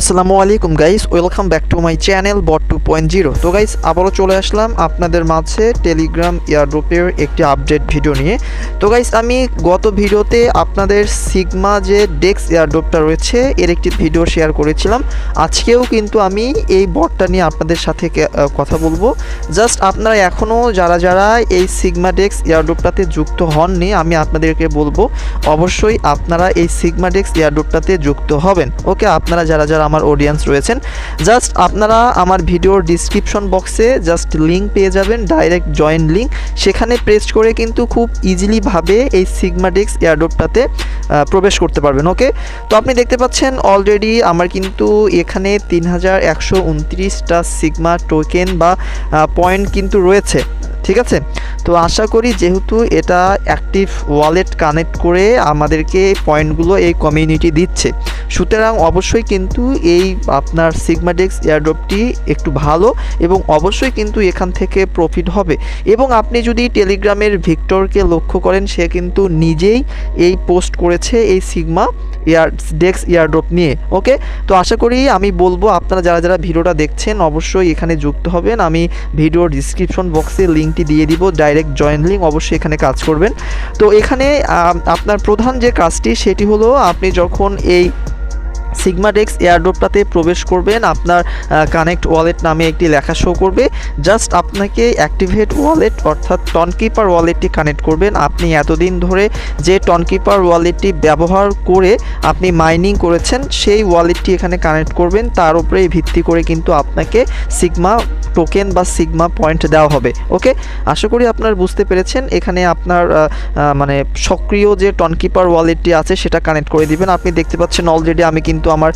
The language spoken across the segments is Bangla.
আসসালামু আলাইকুম guys welcome back to my channel bot two point zero তো গাইস আবারও চলে আসলাম আপনাদের মাঝে টেলিগ্রাম এয়ারড্রপের একটি আপডেট ভিডিও নিয়ে। তো গাইস আমি গত ভিডিওতে আপনাদের সিগমা যে ডেক্স এয়ারড্রপটা রয়েছে, এর একটি ভিডিও শেয়ার করেছিলাম। আজকেও কিন্তু আমি এই বটটা নিয়ে আপনাদের সাথে কথা বলব। জাস্ট আপনারা এখনও যারা যারা এই সিগমা ডেক্স এয়ারড্রপটাতে যুক্ত হননি, আমি আপনাদেরকে বলব, অবশ্যই আপনারা এই সিগমা ডেক্স এয়ারড্রপটাতে যুক্ত হবেন। ওকে আপনারা যারা যারা আমার অডিয়েন্স রয়েছেন জাস্ট আপনারা আমার ভিডিওর ডিসক্রিপশন বক্সে জাস্ট লিঙ্ক পেয়ে যাবেন ডাইরেক্ট জয়েন লিঙ্ক সেখানে প্রেস করে কিন্তু খুব ইজিলিভাবে এই সিগমা ডেক্স এয়ারড্রপটাতে প্রবেশ করতে পারবেন ওকে তো আপনি দেখতে পাচ্ছেন অলরেডি আমার কিন্তু এখানে তিন হাজার একশো উনত্রিশটা সিগমা টোকেন বা পয়েন্ট কিন্তু রয়েছে, ঠিক আছে? তো আশা করি যেহেতু এটা অ্যাক্টিভ ওয়ালেট কানেক্ট করে আমাদেরকে পয়েন্টগুলো এই কমিউনিটি দিচ্ছে। সুতরাং অবশ্যই কিন্তু এই আপনার সিগমাডেক্স এয়ারড্রপটি একটু ভালো এবং অবশ্যই কিন্তু এখান থেকে প্রফিট হবে। এবং আপনি যদি টেলিগ্রামের ভিক্টরকে লক্ষ্য করেন, সে কিন্তু নিজেই এই পোস্ট করেছে এই সিগমা এয়ার ডেক্স এয়ারড্রপ নিয়ে ওকে তো আশা করি আমি বলব, আপনারা যারা যারা ভিডিওটা দেখছেন, অবশ্যই এখানে যুক্ত হবেন। আমি ভিডিওর ডিসক্রিপশন বক্সে লিঙ্কটি দিয়ে দিব ডাইরেক্ট জয়েন লিঙ্ক অবশ্যই এখানে কাজ করবেন। তো এখানে আপনার প্রধান যে কাজটি, সেটি হলো আপনি যখন এই সিগমাডেক্স এয়ারড্রপটাতে প্রবেশ করবেন। আপনার কানেক্ট ওয়ালেট নামে একটি লেখা শো করবে। জাস্ট আপনাকে অ্যাক্টিভেট ওয়ালেট অর্থাৎ টনকিপার ওয়ালেটটি কানেক্ট করবেন। আপনি এতদিন ধরে যে টনকিপার ওয়ালেটটি ব্যবহার করে আপনি মাইনিং করেছেন, সেই ওয়ালেটটি এখানে কানেক্ট করবেন। তার উপরে ভিত্তি করে কিন্তু আপনাকে সিগমা টোকেন বা সিগমা পয়েন্ট দেওয়া হবে। ওকে আশা করি আপনার বুঝতে পেরেছেন। এখানে আপনার মানে সক্রিয় যে টনকিপার ওয়ালেটটি আছে, সেটা কানেক্ট করে দিবেন। আপনি দেখতে পাচ্ছেন অলরেডি আমি কিন্তু আমার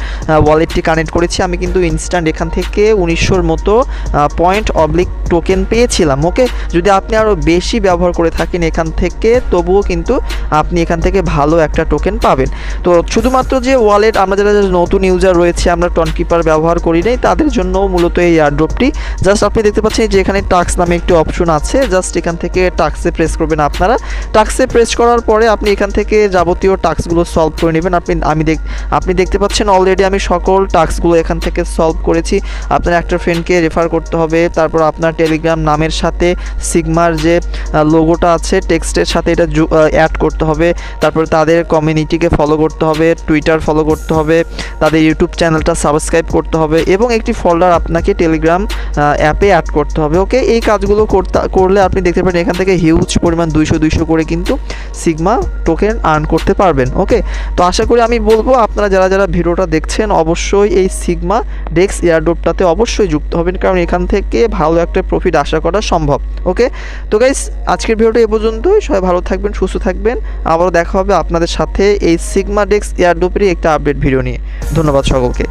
ওয়ালেটটি কানেক্ট করেছি। আমি কিন্তু ইনস্ট্যান্ট এখান থেকে উনিশশোর মতো পয়েন্ট অবলিক টোকেন পেয়েছিলাম। ওকে, যদি আপনি আরও বেশি ব্যবহার করে থাকেন এখান থেকে, তবুও কিন্তু আপনি এখান থেকে ভালো একটা টোকেন পাবেন। তো শুধুমাত্র যে ওয়ালেট আমরা যারা নতুন ইউজার রয়েছে, আমরা টনকিপার ব্যবহার করি নাই, তাদের জন্য মূলত এই এয়ারড্রপটি জাস্ট আপনি দেখতে পাচ্ছেন যে এখানে টাক্স নামে একটি অপশন আছে জাস্ট এখান থেকে টাক্সে প্রেস করবেন আপনারা। টাক্সে প্রেস করার পরে আপনি এখান থেকে যাবতীয় টাস্কগুলো সলভ করে নেবেন। আপনি, আমি দেখ, আপনি দেখতে পাচ্ছেন অলরেডি আমি সকল টাস্কগুলো এখান থেকে সলভ করেছি। আপনার একটা ফ্রেন্ডকে রেফার করতে হবে, তারপর আপনার টেলিগ্রাম নামের সাথে সিগমার যে লোগোটা আছে টেক্সটের সাথে এটা অ্যাড করতে হবে। তারপর তাদের কমিউনিটিকে ফলো করতে হবে টুইটার ফলো করতে হবে, তাদের ইউটিউব চ্যানেলটা সাবস্ক্রাইব করতে হবে এবং একটি ফোল্ডার আপনাকে টেলিগ্রাম অ্যাপে অ্যাড করতে হবে ওকে এই কাজগুলো করতে, করলে আপনি দেখতে পারেন এখান থেকে হিউজ পরিমাণ দুইশো দুইশো করে কিন্তু সিগমা টোকেন আর্ন করতে পারবেন ওকে তো আশা করি আমি বলব, আপনারা যারা যারা ভিডিওটা দেখছেন অবশ্যই এই সিগমা ডেক্স এয়ারড্রপটাতে অবশ্যই যুক্ত হবেন, কারণ এখান থেকে ভালো একটা প্রফিট আশা করা সম্ভব, ওকে? তো গাইস আজকের ভিডিওটা এ পর্যন্তই। সবাই ভালো থাকবেন, সুস্থ থাকবেন। আবারও দেখা হবে আপনাদের সাথে এই সিগমা ডেক্স এয়ারডোপেরই একটা আপডেট ভিডিও নিয়ে। ধন্যবাদ সকলকে।